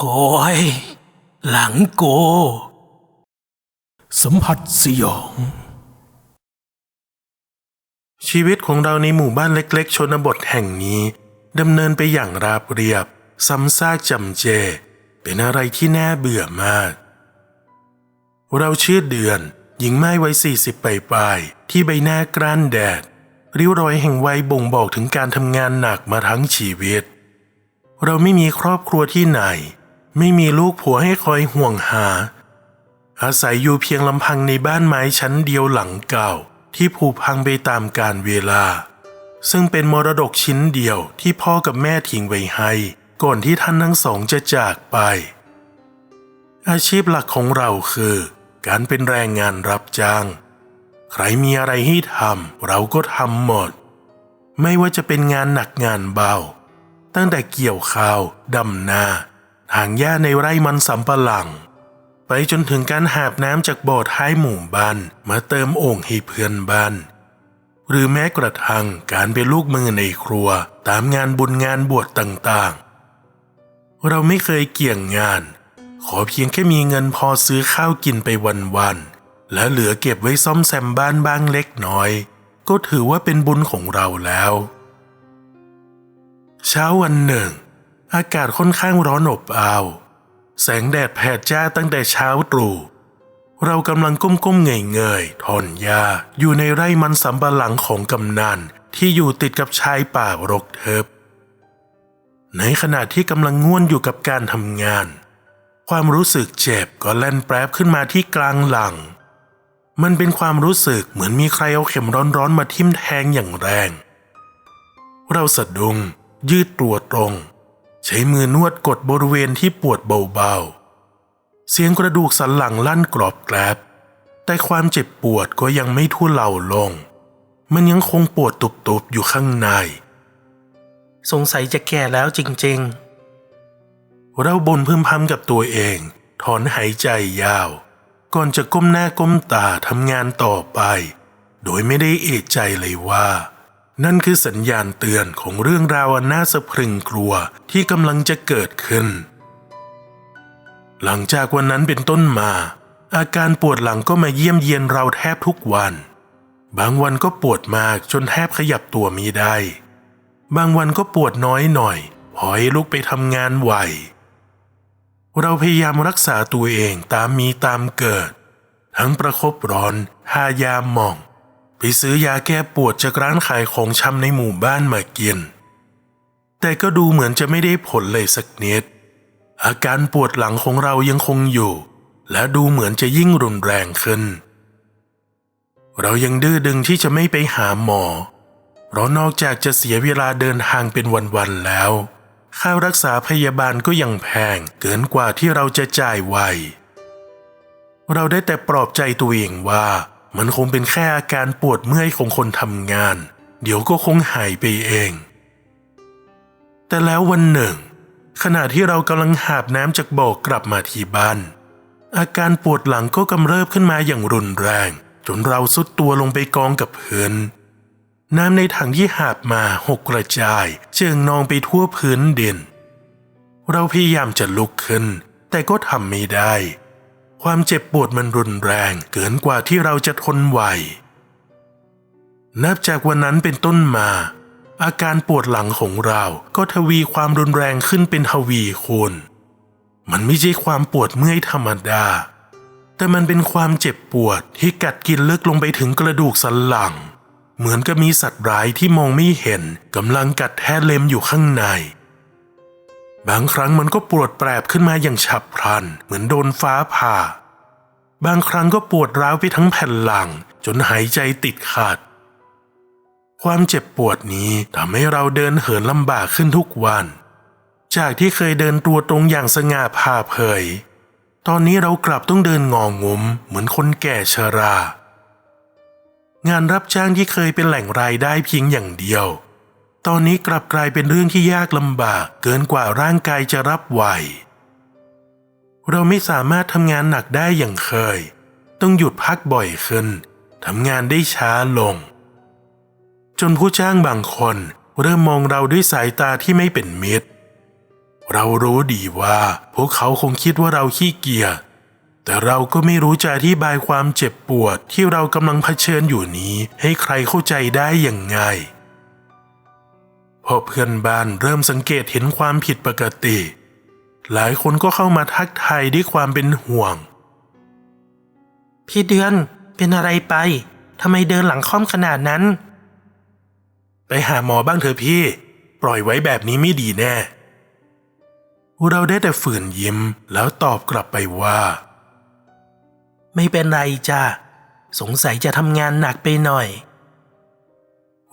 โอยหลังโก สัมผัสสยอง ชีวิตของเราในหมู่บ้านเล็ก ๆ ชนบทแห่งนี้ดำเนินไปอย่างราบเรียบ ซ้ำซากจำเจ เป็นอะไรที่น่าเบื่อมาก เราชื่อเดือน หญิงไม้วัยสี่สิบปลายๆที่ใบหน้ากร้านแดด ริ้วรอยแห่งวัยบ่งบอกถึงการทำงานหนักมาทั้งชีวิต เราไม่มีครอบครัวที่ไหน ไม่มีลูกผัวให้คอยห่วงหา อาศัยอยู่เพียงลำพังในบ้านไม้ชั้นเดียวหลังเก่าที่ผุพังไปตามกาลเวลา ซึ่งเป็นมรดกชิ้นเดียวที่พ่อกับแม่ทิ้งไว้ให้ก่อนที่ท่านทั้งสองจะจากไป อาชีพหลักของเราคือ การเป็นแรงงานรับจ้าง ใครมีอะไรให้ทำเราก็ทำหมด ไม่ว่าจะเป็นงานหนักงานเบา ตั้งแต่เกี่ยวข้าวดำนา ถางหญ้าในไร่มันสำปะหลัง ไปจนถึงการหาบน้ำจากบ่อท้ายหมู่บ้านมาเติมโอ่งให้เพื่อนบ้าน หรือแม้กระทั่งการเป็นลูกมือในครัวตามงานบุญงานบวชต่างๆ เราไม่เคยเกี่ยงงาน ขอเพียงแค่มีเงินพอซื้อข้าวกินไปวันๆและเหลือเก็บไว้ซ่อมแซมบ้านบ้างเล็กน้อย ก็ถือว่าเป็นบุญของเราแล้ว เช้าวันหนึ่ง อากาศค่อนข้างร้อนอบอ้าว แสงแดดแผดจ้าตั้งแต่เช้าตรู่เรากำลังก้มๆเงยๆถอนหญ้าอยู่ในไร่มันสำปะหลังของกำนันที่อยู่ติดกับชายป่ารกเทิบในขณะที่กำลังง่วนอยู่กับการทำงาน ความรู้สึกเจ็บก็แล่นแปรบขึ้นมาที่กลางหลัง มันเป็นความรู้สึกเหมือนมีใครเอาเข็มร้อนๆมาทิ่มแทงอย่างแรง เราสะดุ้งยืดตัวตรง ใช้มือนวดกดบริเวณที่ปวดเบาๆ เสียงกระดูกสันหลังลั่นกรอบแกรบ แต่ความเจ็บปวดก็ยังไม่ทุเลาลง มันยังคงปวดตุบๆอยู่ข้างใน สงสัยจะแก่แล้วจริงๆ เราบ่นพึมพำกับตัวเอง ถอนหายใจยาว ก่อนจะก้มหน้าก้มตาทำงานต่อไป โดยไม่ได้เอะใจเลยว่า นั่นคือสัญญาณเตือนของเรื่องราวอันน่าสะพรึงกลัวที่กำลังจะเกิดขึ้น หลังจากวันนั้นเป็นต้นมา อาการปวดหลังก็มาเยี่ยมเยียนเราแทบทุกวัน บางวันก็ปวดมากจนแทบขยับตัวมีได้ บางวันก็ปวดน้อยหน่อยพอให้ลุกไปทำงานไหว เราพยายามรักษาตัวเองตามมีตามเกิด ทั้งประคบร้อนทายาหม่อง ไปซื้อยาแก้ปวดจากร้านขายของชำในหมู่บ้านมากิน แต่ก็ดูเหมือนจะไม่ได้ผลเลยสักนิด อาการปวดหลังของเรายังคงอยู่ และดูเหมือนจะยิ่งรุนแรงขึ้น เรายังดื้อดึงที่จะไม่ไปหาหมอ เพราะนอกจากจะเสียเวลาเดินทางเป็นวันๆแล้ว ค่ารักษาพยาบาลก็ยังแพงเกินกว่าที่เราจะจ่ายไหวเราได้แต่ปลอบใจตัวเองว่า มันคงเป็นแค่อาการปวดเมื่อยของคนทำงาน เดี๋ยวก็คงหายไปเอง แต่แล้ววันหนึ่ง ขณะที่เรากำลังหาบน้ำจากบ่อกลับมาที่บ้าน อาการปวดหลังก็กำเริบขึ้นมาอย่างรุนแรง จนเราสุดตัวลงไปกองกับพื้นน้ำในถังที่หาบมาหกกระจายเจิงนองไปทั่วพื้นดิน เราพยายามจะลุกขึ้น แต่ก็ทำไม่ได้ ความเจ็บปวดมันรุนแรงเกินกว่าที่เราจะทนไหว นับจากวันนั้นเป็นต้นมา อาการปวดหลังของเราก็ทวีความรุนแรงขึ้นเป็นทวีคูณมันไม่ใช่ความปวดเมื่อยธรรมดา แต่มันเป็นความเจ็บปวดที่กัดกินลึกลงไปถึงกระดูกสันหลัง เหมือนกับมีสัตว์ร้ายที่มองไม่เห็นกำลังกัดแทะเล็มอยู่ข้างใน บางครั้งมันก็ปวดแปรบขึ้นมาอย่างฉับพลัน เหมือนโดนฟ้าผ่า บางครั้งก็ปวดร้าวไปทั้งแผ่นหลัง จนหายใจติดขัด ความเจ็บปวดนี้ทำให้เราเดินเหินลำบากขึ้นทุกวัน จากที่เคยเดินตัวตรงอย่างสง่าผ่าเผย ตอนนี้เรากลับต้องเดินงองมเหมือนคนแก่ชรา งานรับจ้างที่เคยเป็นแหล่งรายได้เพียงอย่างเดียว ตอนนี้กลับกลายเป็นเรื่องที่ยากลำบากเกินกว่าร่างกายจะรับไหว เราไม่สามารถทำงานหนักได้อย่างเคย ต้องหยุดพักบ่อยขึ้นทำงานได้ช้าลง จนผู้จ้างบางคนเริ่มมองเราด้วยสายตาที่ไม่เป็นมิตร เรารู้ดีว่าพวกเขาคงคิดว่าเราขี้เกียจแต่เราก็ไม่รู้จะอธิบายความเจ็บปวดที่เรากำลังเผชิญอยู่นี้ให้ใครเข้าใจได้อย่างไง พอเพื่อนบ้านเริ่มสังเกตเห็นความผิดปกติ หลายคนก็เข้ามาทักทายด้วยความเป็นห่วง พี่เดือนเป็นอะไรไปทำไมเดินหลังค่อมขนาดนั้น ไปหาหมอบ้างเถอะพี่ ปล่อยไว้แบบนี้ไม่ดีแน่ เราได้แต่ฝืนยิ้มแล้วตอบกลับไปว่า ไม่เป็นไรจ้ะสงสัยจะทำงานหนักไปหน่อย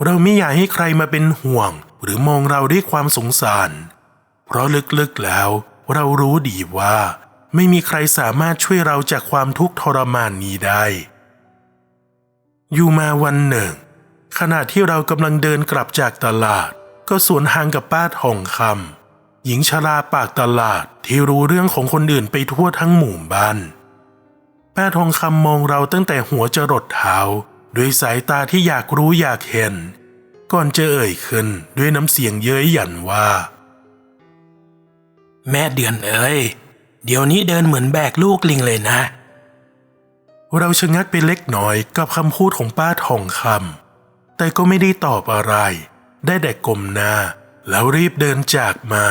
เราไม่อยากให้ใครมาเป็นห่วง หรือมองเราด้วยความสงสาร เพราะลึกๆแล้ว เรารู้ดีว่า ไม่มีใครสามารถช่วยเราจากความทุกข์ทรมานนี้ได้ อยู่มาวันหนึ่ง ขณะที่เรากำลังเดินกลับจากตลาด ก็สวนทางกับป้าทองคำหญิงชราปากตลาดที่รู้เรื่องของคนอื่นไปทั่วทั้งหมู่บ้านป้าทองคำมองเราตั้งแต่หัวจรดเท้า ด้วยสายตาที่อยากรู้อยากเห็น ก่อนจะเอ่ยขึ้นด้วยน้ำเสียงเย้ยหยันว่า แม่เดือนเอ้ยเดี๋ยวนี้เดินเหมือนแบกลูกลิงเลยนะ เราชะงักไปเล็กน้อยกับคำพูดของป้าทองคำแต่ก็ไม่ได้ตอบอะไร ได้แต่กลมหน้า แล้วรีบเดินจากมา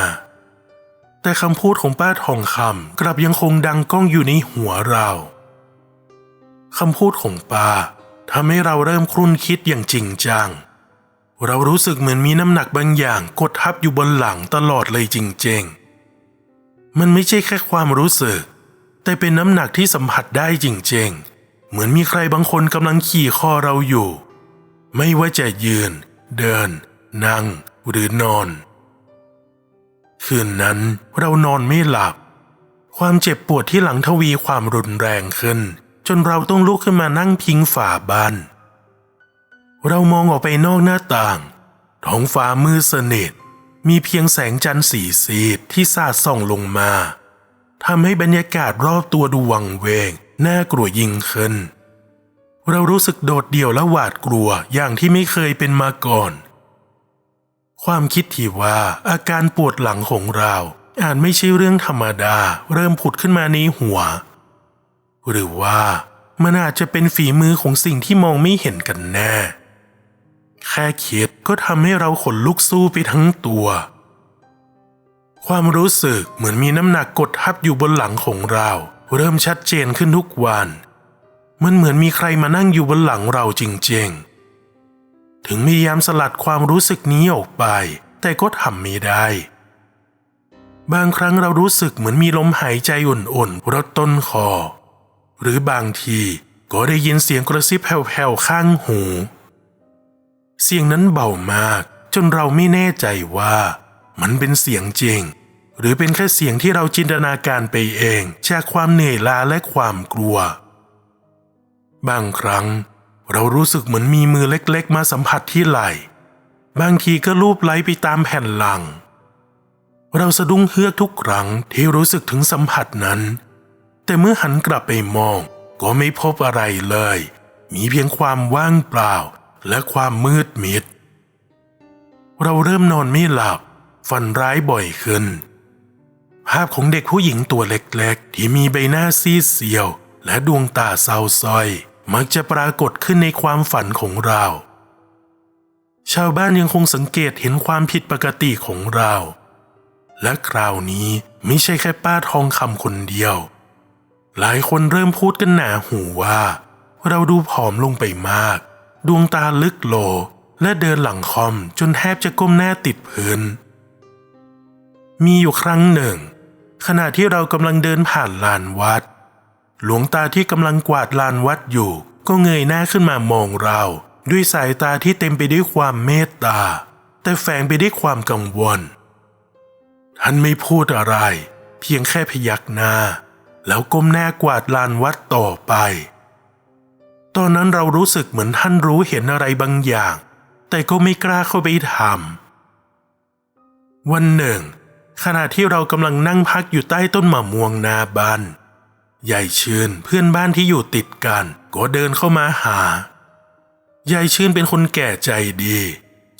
แต่คำพูดของป้าทองคำกลับยังคงดังก้องอยู่ในหัวเราคำพูดของป้าทำให้เราเริ่มครุ่นคิดอย่างจริงจัง เรารู้สึกเหมือนมีน้ำหนักบางอย่างกดทับอยู่บนหลังตลอดเลยจริงๆ มันไม่ใช่แค่ความรู้สึก แต่เป็นน้ำหนักที่สัมผัสได้จริงๆ เหมือนมีใครบางคนกำลังขี่คอเราอยู่ ไม่ว่าจะยืน เดิน นั่ง หรือนอน คืนนั้นเรานอนไม่หลับ ความเจ็บปวดที่หลังทวีความรุนแรงขึ้น จนเราต้องลุกขึ้นมานั่งพิงฝาบ้าน เรามองออกไปนอกหน้าต่าง ท้องฟ้ามืดสนิท มีเพียงแสงจันทร์สีสีดที่สาดส่องลงมาทำให้บรรยากาศรอบตัวดูวังเวง น่ากลัวยิ่งขึ้น เรารู้สึกโดดเดี่ยวและหวาดกลัวอย่างที่ไม่เคยเป็นมาก่อน ความคิดที่ว่าอาการปวดหลังของเราอาจไม่ใช่เรื่องธรรมดา เริ่มผุดขึ้นมาในหัว หรือว่ามันอาจจะเป็นฝีมือของสิ่งที่มองไม่เห็นกันแน่ แค่คิดก็ทำให้เราขนลุกสู้ไปทั้งตัว ความรู้สึกเหมือนมีน้ำหนักกดทับอยู่บนหลังของเรา เริ่มชัดเจนขึ้นทุกวัน มันเหมือนมีใครมานั่งอยู่บนหลังเราจริงๆ ถึงพยายามสลัดความรู้สึกนี้ออกไป แต่ก็ทำไม่ได้ บางครั้งเรารู้สึกเหมือนมีลมหายใจอุ่นๆรดต้นคอ หรือบางทีก็ได้ยินเสียงกระซิบแผ่วๆข้างหู เสียงนั้นเบามาก จนเราไม่แน่ใจว่า มันเป็นเสียงจริง หรือเป็นแค่เสียงที่เราจินตนาการไปเองจากความเหนื่อยล้าและความกลัว บางครั้ง เรารู้สึกเหมือนมีมือเล็กๆ มาสัมผัสที่ไหล่ บางทีก็ลูบไล้ไปตามแผ่นหลัง เราสะดุ้งเฮือกทุกครั้งที่รู้สึกถึงสัมผัสนั้น แต่เมื่อหันกลับไปมองก็ไม่พบอะไรเลย มีเพียงความว่างเปล่า และความมืดมิด เราเริ่มนอนไม่หลับ ฝันร้ายบ่อยขึ้น ภาพของเด็กผู้หญิงตัวเล็กๆ ที่มีใบหน้าซีดเซียว และดวงตาเศร้าส้อย มักจะปรากฏขึ้นในความฝันของเรา ชาวบ้านยังคงสังเกตเห็นความผิดปกติของเรา และคราวนี้ไม่ใช่แค่ป้าทองคำคนเดียว หลายคนเริ่มพูดกันหนาหูว่า เราดูผอมลงไปมาก ดวงตาลึกโลและเดินหลังคอมจนแทบจะก้มหน้าติดพื้น มีอยู่ครั้งหนึ่ง ขณะที่เรากำลังเดินผ่านลานวัด หลวงตาที่กำลังกวาดลานวัดอยู่ ก็เงยหน้าขึ้นมามองเรา ด้วยสายตาที่เต็มไปด้วยความเมตตา แต่แฝงไปด้วยความกังวล ท่านไม่พูดอะไร เพียงแค่พยักหน้า แล้วก้มหน้ากวาดลานวัดต่อไป ตอนนั้นเรารู้สึกเหมือนท่านรู้เห็นอะไรบางอย่าง แต่ก็ไม่กล้าเข้าไปทำวันหนึ่ง ขณะที่เรากำลังนั่งพักอยู่ใต้ต้นมะม่วงนาบ้านยายชื่นเพื่อนบ้านที่อยู่ติดกัน ก็เดินเข้ามาหายายชื่นเป็นคนแก่ใจดี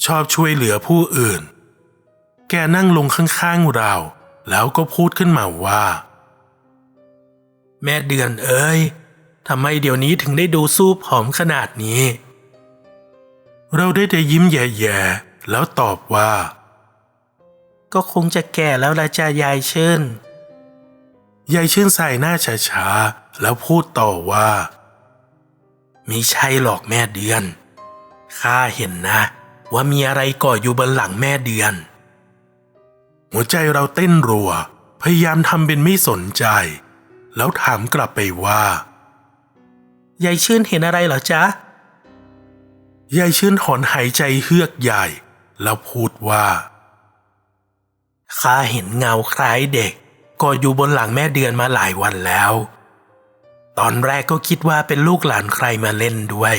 ชอบช่วยเหลือผู้อื่น แกนั่งลงข้างๆเรา แล้วก็พูดขึ้นมาว่า แม่เดือนเอ้ย ทำไมเดี๋ยวนี้ถึงได้ดูสู้ผอมขนาดนี้ เราได้แต่ยิ้มแย่ๆ แล้วตอบว่า ก็คงจะแก่แล้วละจ้ายายเชิญยายชื่นใส่หน้าช้าๆ แล้วพูดต่อว่ามิใช่หรอกแม่เดือน ข้าเห็นนะ ว่ามีอะไรก่ออยู่บนหลังแม่เดือน หัวใจเราเต้นรัว พยายามทำเป็นไม่สนใจ แล้วถามกลับไปว่า ยายชื่นเห็นอะไรเหรอจ๊ะ ยายชื่นถอนหายใจเฮือกใหญ่ แล้วพูดว่าข้าเห็นเงาคล้ายเด็กก่ออยู่บนหลังแม่เดือนมาหลายวันแล้ว ตอนแรกก็คิดว่าเป็นลูกหลานใครมาเล่นด้วย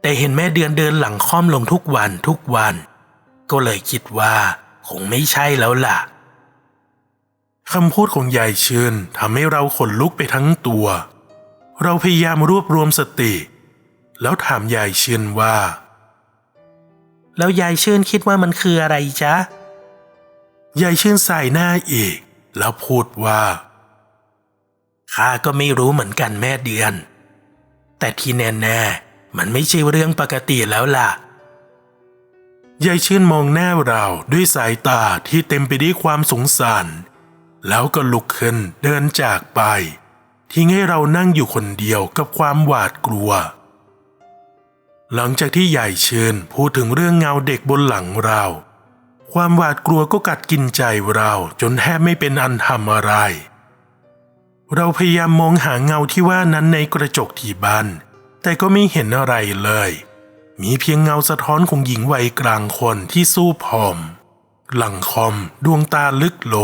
แต่เห็นแม่เดือนเดินหลังค่อมลงทุกวันทุกวัน ก็เลยคิดว่า คงไม่ใช่แล้วล่ะคำพูดของยายชื่นทำให้เราขนลุกไปทั้งตัว เราพยายามรวบรวมสติ แล้วถามยายชื่นว่า แล้วยายชื่นคิดว่ามันคืออะไรจ๊ะ ยายชื่นใส่หน้าอีก แล้วพูดว่าข้าก็ไม่รู้เหมือนกันแม่เดือน แต่ที่แน่ๆมันไม่ใช่เรื่องปกติแล้วล่ะยายชื่นมองหน้าเราด้วยสายตาที่เต็มไปด้วยความสงสาร แล้วก็ลุกขึ้นเดินจากไป ทิ้งให้เรานั่งอยู่คนเดียวกับความหวาดกลัว หลังจากที่ยายชื่นพูดถึงเรื่องเงาเด็กบนหลังเรา ความหวาดกลัวก็กัดกินใจเราจนแทบไม่เป็นอันทำอะไร เราพยายามมองหาเงาที่ว่านั้นในกระจกที่บ้านแต่ก็ไม่เห็นอะไรเลย มีเพียงเงาสะท้อนของหญิงวัยกลางคนที่สู้ผอม หลังคอมดวงตาลึกโล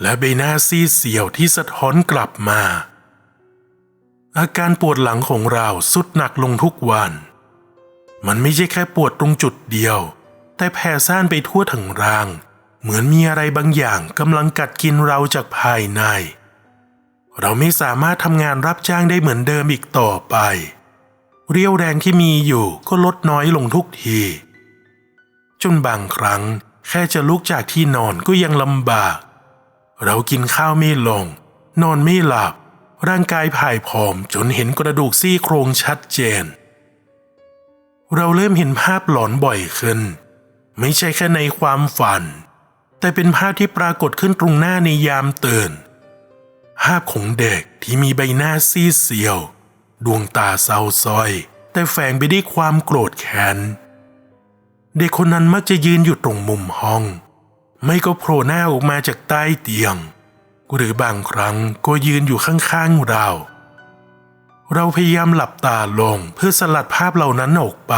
และใบหน้าซีดเสียวที่สะท้อนกลับมา อาการปวดหลังของเราสุดหนักลงทุกวัน มันไม่ใช่แค่ปวดตรงจุดเดียว แต่แผ่ซ่านไปทั่วทั้งร่าง เหมือนมีอะไรบางอย่างกำลังกัดกินเราจากภายใน เราไม่สามารถทำงานรับจ้างได้เหมือนเดิมอีกต่อไป เรี่ยวแรงที่มีอยู่ก็ลดน้อยลงทุกที จนบางครั้งแค่จะลุกจากที่นอนก็ยังลำบาก เรากินข้าวไม่ลง นอนไม่หลับ ร่างกายผายผอมจนเห็นกระดูกซี่โครงชัดเจน เราเริ่มเห็นภาพหลอนบ่อยขึ้น ไม่ใช่แค่ในความฝัน แต่เป็นภาพที่ปรากฏขึ้นตรงหน้าในยามตื่น ภาพของเด็กที่มีใบหน้าซีดเซียว ดวงตาเศร้าซ้อย แต่แฝงไปด้วยความโกรธแค้นเด็กคนนั้นมักจะยืนอยู่ตรงมุมห้อง ไม่ก็โผล่หน้าออกมาจากใต้เตียง หรือบางครั้งก็ยืนอยู่ข้างๆเรา เราพยายามหลับตาลงเพื่อสลัดภาพเหล่านั้นออกไป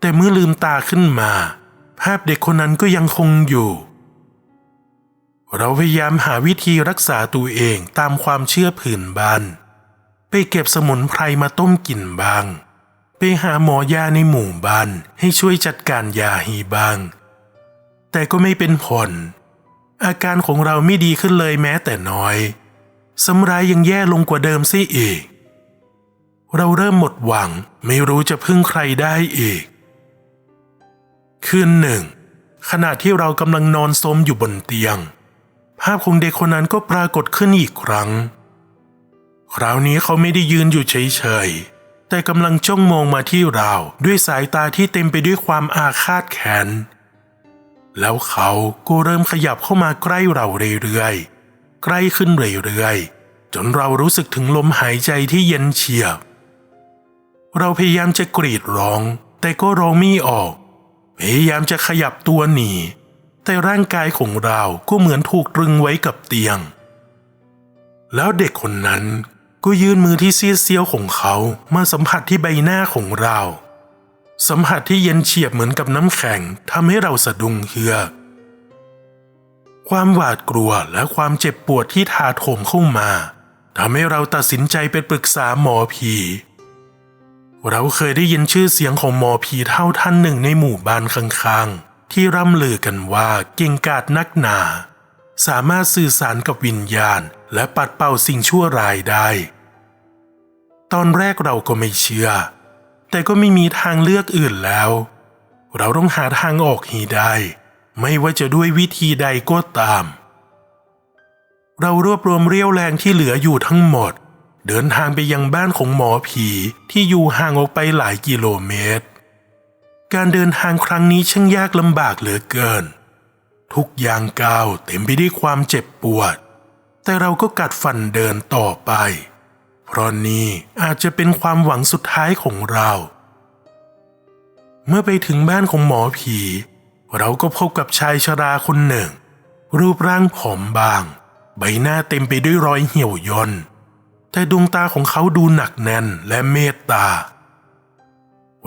แต่เมื่อลืมตาขึ้นมา ภาพเด็กคนนั้นก็ยังคงอยู่ เราพยายามหาวิธีรักษาตัวเองตามความเชื่อผื่นบ้านไปเก็บสมุนไพรมาต้มกินบ้าง ไปหาหมอยาในหมู่บ้านให้ช่วยจัดการยาให้บ้าง แต่ก็ไม่เป็นผล อาการของเราไม่ดีขึ้นเลยแม้แต่น้อยสำรายยังแย่ลงกว่าเดิมซิอีก เราเริ่มหมดหวังไม่รู้จะพึ่งใครได้อีก คืนหนึ่ง ขณะที่เรากำลังนอนซมอยู่บนเตียง ภาพของเด็กคนนั้นก็ปรากฏขึ้นอีกครั้ง คราวนี้เขาไม่ได้ยืนอยู่เฉยๆ แต่กำลังจ้องมองมาที่เราด้วยสายตาที่เต็มไปด้วยความอาฆาตแค้น แล้วเขาก็เริ่มขยับเข้ามาใกล้เราเรื่อยๆ ใกล้ขึ้นเรื่อยๆ จนเรารู้สึกถึงลมหายใจที่เย็นเฉียบ เราพยายามจะกรีดร้อง แต่ก็ร้องไม่ออก พยายามจะขยับตัวหนี แต่ร่างกายของเราก็เหมือนถูกตรึงไว้กับเตียง แล้วเด็กคนนั้นก็ยื่นมือที่เสี้ยเซียวของเขามาสัมผัสที่ใบหน้าของเรา สัมผัสที่เย็นเฉียบเหมือนกับน้ำแข็งทำให้เราสะดุ้งเฮือกความหวาดกลัวและความเจ็บปวดที่ถาโถมเข้ามาทำให้เราตัดสินใจไปปรึกษาหมอผี เราเคยได้ยินชื่อเสียงของหมอผีเท่าท่านหนึ่งในหมู่บ้านข้างๆ ที่ร่ำลือกันว่าเก่งกาจนักหนา สามารถสื่อสารกับวิญญาณ และปัดเป่าสิ่งชั่วร้ายได้ ตอนแรกเราก็ไม่เชื่อ แต่ก็ไม่มีทางเลือกอื่นแล้ว เราต้องหาทางออกให้ได้ ไม่ว่าจะด้วยวิธีใดก็ตาม เรารวบรวมเรี่ยวแรงที่เหลืออยู่ทั้งหมด เดินทางไปยังบ้านของหมอผีที่อยู่ห่างออกไปหลายกิโลเมตร การเดินทางครั้งนี้ช่างยากลำบากเหลือเกิน ทุกอย่างก้าวเต็มไปด้วยความเจ็บปวด แต่เราก็กัดฟันเดินต่อไป เพราะนี่อาจจะเป็นความหวังสุดท้ายของเรา เมื่อไปถึงบ้านของหมอผี เราก็พบกับชายชราคนหนึ่ง รูปร่างผอมบาง ใบหน้าเต็มไปด้วยรอยเหี่ยวย่นแต่ดวงตาของเขาดูหนักแน่นและเมตตา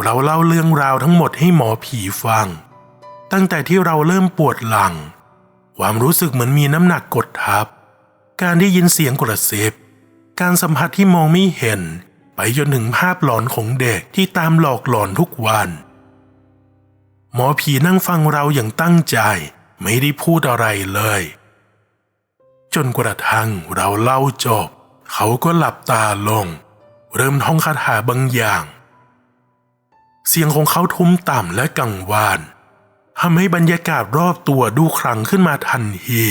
เราเล่าเรื่องราวทั้งหมดให้หมอผีฟัง ตั้งแต่ที่เราเริ่มปวดหลัง ความรู้สึกเหมือนมีน้ำหนักกดทับ การได้ยินเสียงกระซิบ การสัมผัสที่มองไม่เห็น ไปจนถึงภาพหลอนของเด็กที่ตามหลอกหลอนทุกวัน หมอผีนั่งฟังเราอย่างตั้งใจ ไม่ได้พูดอะไรเลย จนกระทั่งเราเล่าจบ เขาก็หลับตาลง เริ่มท่องคาถาบางอย่าง เสียงของเขาทุ้มต่ำและกังวานทำให้บรรยากาศรอบตัวดูครังขึ้นมาทันที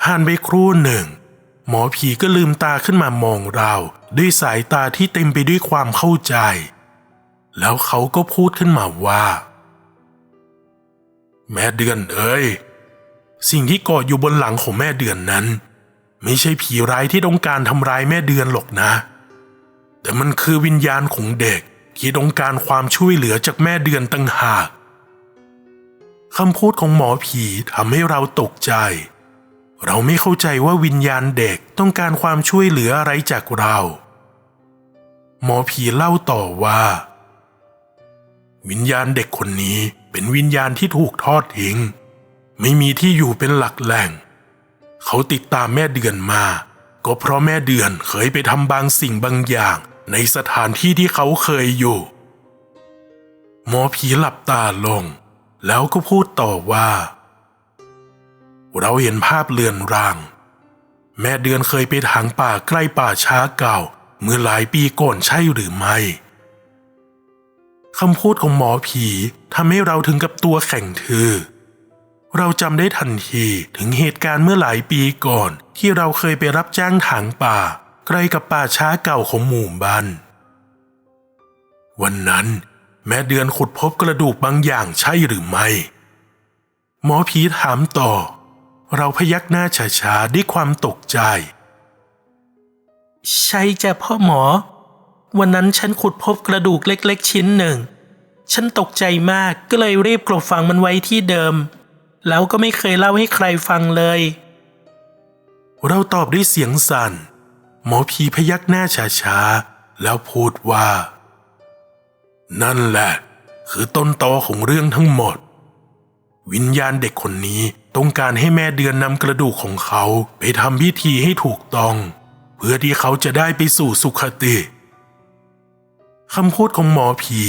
ผ่านไปครู่หนึ่ง หมอผีก็ลืมตาขึ้นมามองเรา ด้วยสายตาที่เต็มไปด้วยความเข้าใจ แล้วเขาก็พูดขึ้นมาว่า แม่เดือนเอ้ยสิ่งที่เกาะอยู่บนหลังของแม่เดือนนั้น ไม่ใช่ผีร้ายที่ต้องการทำร้ายแม่เดือนหรอกนะ แต่มันคือวิญญาณของเด็กที่ต้องการความช่วยเหลือจากแม่เดือนตั้งหากคำพูดของหมอผีทำให้เราตกใจ เราไม่เข้าใจว่าวิญญาณเด็กต้องการความช่วยเหลืออะไรจากเรา หมอผีเล่าต่อว่า วิญญาณเด็กคนนี้เป็นวิญญาณที่ถูกทอดทิ้ง ไม่มีที่อยู่เป็นหลักแหล่ง เขาติดตามแม่เดือนมา ก็เพราะแม่เดือนเคยไปทำบางสิ่งบางอย่าง ในสถานที่ที่เขาเคยอยู่ หมอผีหลับตาลง แล้วก็พูดต่อว่า เราเห็นภาพเลือนราง แม่เดือนเคยไปทางป่าใกล้ป่าช้าเก่า เมื่อหลายปีก่อนใช่หรือไม่คำพูดของหมอผีทำให้เราถึงกับตัวแข็งทือ เราจำได้ทันทีถึงเหตุการณ์เมื่อหลายปีก่อน ที่เราเคยไปรับจ้างถางป่า ใกล้กับป่าช้าเก่าของหมู่บ้านวันนั้น แม่เดือนขุดพบกระดูกบางอย่างใช่หรือไม่ หมอผีถามต่อ เราพยักหน้าช้าๆด้วยความตกใจ ใช่จ้ะพ่อหมอ วันนั้นฉันขุดพบกระดูกเล็กๆ ชิ้นหนึ่ง ฉันตกใจมากก็เลยรีบกลบฝังมันไว้ที่เดิม แล้วก็ไม่เคยเล่าให้ใครฟังเลย เราตอบด้วยเสียงสั่น หมอผีพยักหน้าช้าๆแล้วพูดว่า นั่นแหละ คือต้นตอของเรื่องทั้งหมด วิญญาณเด็กคนนี้ ต้องการให้แม่เดือนนำกระดูกของเขาไปทำพิธีให้ถูกต้อง เพื่อที่เขาจะได้ไปสู่สุขติคำพูดของหมอผี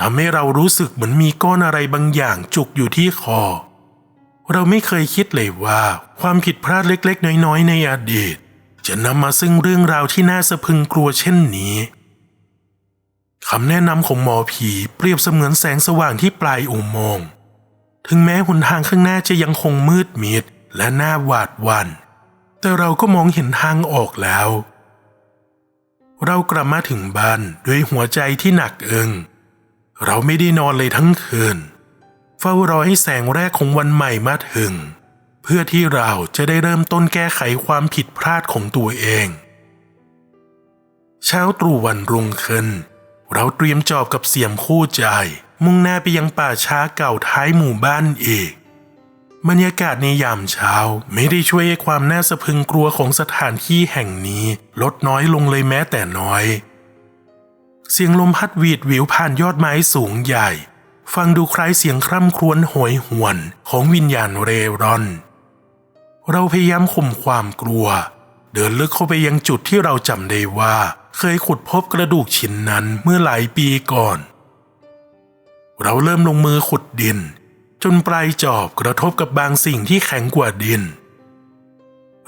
ทำให้เรารู้สึกเหมือนมีก้อนอะไรบางอย่างจุกอยู่ที่คอ เราไม่เคยคิดเลยว่าความผิดพลาดเล็กๆ น้อยๆ ในอดีต จะนำมาซึ่งเรื่องราวที่น่าสะพึงกลัวเช่นนี้คำแนะนำของหมอผีเปรียบเสมือนแสงสว่างที่ปลายอุโมงค์ ถึงแม้หนทางข้างหน้าจะยังคงมืดมิดและน่าหวาดหวัน่น แต่เราก็มองเห็นทางออกแล้ว เรากลับมาถึงบ้านด้วยหัวใจที่หนักเอิง เราไม่ได้นอนเลยทั้งคืน เฝ้ารอให้แสงแรกของวันใหม่มาถึง เพื่อที่เราจะได้เริ่มต้นแก้ไขความผิดพลาดของตัวเอง เช้าตรู่วันรุ่งขึ้น เราเตรียมจอบกับเสียมคู่ใจ มุ่งหน้าไปยังป่าช้าเก่าท้ายหมู่บ้านอีก บรรยากาศในยามเช้าไม่ได้ช่วยให้ความน่าสะพึงกลัวของสถานที่แห่งนี้ ลดน้อยลงเลยแม้แต่น้อย เสียงลมพัดหวีดวิวผ่านยอดไม้สูงใหญ่ ฟังดูคล้ายเสียงคร่ำครวญโหยหวนของวิญญาณเรร่อน เราพยายามข่มความกลัว เดินลึกเข้าไปยังจุดที่เราจำได้ว่า เคยขุดพบกระดูกชิ้นนั้นเมื่อหลายปีก่อน เราเริ่มลงมือขุดดิน จนปลายจอบกระทบกับบางสิ่งที่แข็งกว่าดิน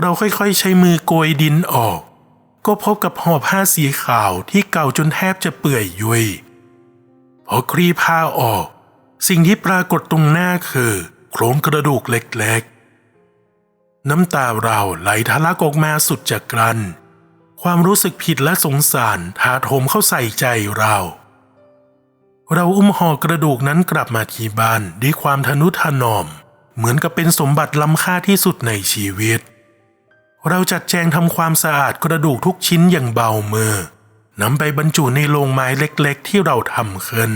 เราค่อยๆใช้มือโกยดินออก ก็พบกับห่อผ้าสีขาวที่เก่าจนแทบจะเปื่อยยุยพอคลี่ผ้าออก สิ่งที่ปรากฏตรงหน้าคือโครงกระดูกเล็กๆ น้ำตาเราไหลทะลักออกมาสุดจากกรัน ความรู้สึกผิดและสงสารถาโถมเข้าใส่ใจเรา เราอุ้มห่อกระดูกนั้นกลับมาที่บ้านด้วยความทนุถนอม เหมือนกับเป็นสมบัติล้ำค่าที่สุดในชีวิต เราจัดแจงทำความสะอาดกระดูกทุกชิ้นอย่างเบามือนำไปบรรจุในโลงไม้เล็กๆ ที่เราทำขึ้น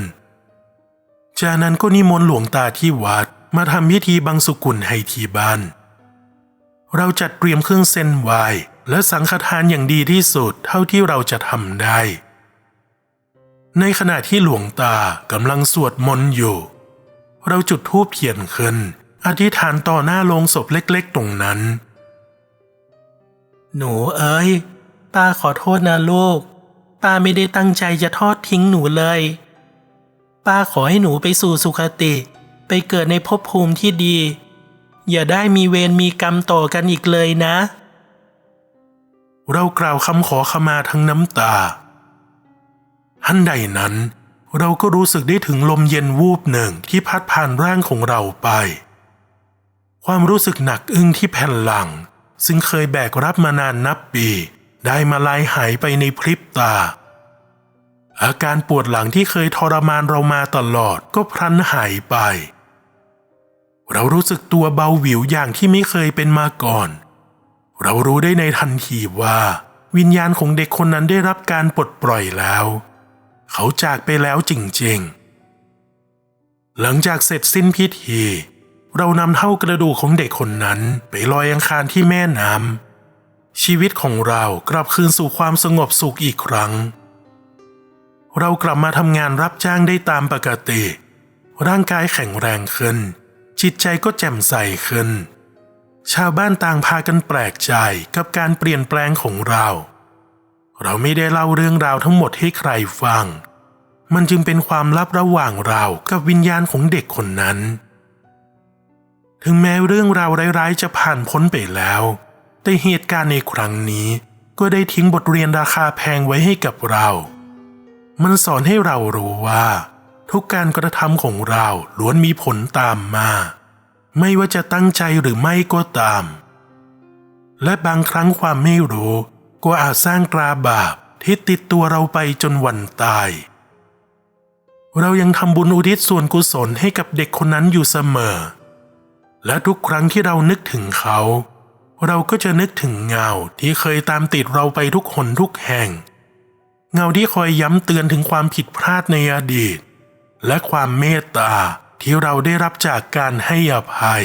จากนั้นก็นิมนต์หลวงตาที่วัดมาทำพิธีบังสุกุลให้ที่บ้าน เราจัดเตรียมเครื่องเส้นไหว้และสังฆทานอย่างดีที่สุดเท่าที่เราจะทำได้ ในขณะที่หลวงตากำลังสวดมนต์อยู่ เราจุดธูปเทียนขึ้น อธิษฐานต่อหน้าโลงศพเล็กๆตรงนั้น หนูเอ้ยป้าขอโทษนะลูกป้าไม่ได้ตั้งใจจะทอดทิ้งหนูเลยป้าขอให้หนูไปสู่สุคติ ไปเกิดในภพภูมิที่ดี อย่าได้มีเวรมีกรรมต่อกันอีกเลยนะ เรากล่าวคำขอขมาทั้งน้ำตา ทันใดนั้น เราก็รู้สึกได้ถึงลมเย็นวูบหนึ่งที่พัดผ่านร่างของเราไป ความรู้สึกหนักอึ้งที่แผ่นหลัง ซึ่งเคยแบกรับมานานนับปี ได้มาลายหายไปในพริบตา อาการปวดหลังที่เคยทรมานเรามาตลอดก็พลันหายไป เรารู้สึกตัวเบาหวิวอย่างที่ไม่เคยเป็นมาก่อน เรารู้ได้ในทันทีว่าวิญญาณของเด็กคนนั้นได้รับการปลดปล่อยแล้ว เขาจากไปแล้วจริงๆ หลังจากเสร็จสิ้นพิธี เรานำเท่ากระดูกของเด็กคนนั้นไปลอยอังคารที่แม่น้ำชีวิตของเรากลับคืนสู่ความสงบสุขอีกครั้ง เรากลับมาทำงานรับจ้างได้ตามปกติ ร่างกายแข็งแรงขึ้น จิตใจก็แจ่มใสขึ้น ชาวบ้านต่างพากันแปลกใจกับการเปลี่ยนแปลงของเรา เราไม่ได้เล่าเรื่องราวทั้งหมดให้ใครฟัง มันจึงเป็นความลับระหว่างเรากับวิญญาณของเด็กคนนั้น ถึงแม้เรื่องราวร้ายๆจะผ่านพ้นไปแล้ว แต่เหตุการณ์ในครั้งนี้ก็ได้ทิ้งบทเรียนราคาแพงไว้ให้กับเรา มันสอนให้เรารู้ว่า ทุกการกระทำของเราล้วนมีผลตามมา ไม่ว่าจะตั้งใจหรือไม่ก็ตาม และบางครั้งความไม่รู้ ก็อาจสร้างตราบาปที่ติดตัวเราไปจนวันตาย เรายังทำบุญอุทิศส่วนกุศลให้กับเด็กคนนั้นอยู่เสมอ และทุกครั้งที่เรานึกถึงเขา เราก็จะนึกถึงเงาที่เคยตามติดเราไปทุกหนทุกแห่ง เงาที่คอยย้ำเตือนถึงความผิดพลาดในอดีต และความเมตตาที่เราได้รับจากการให้อภัย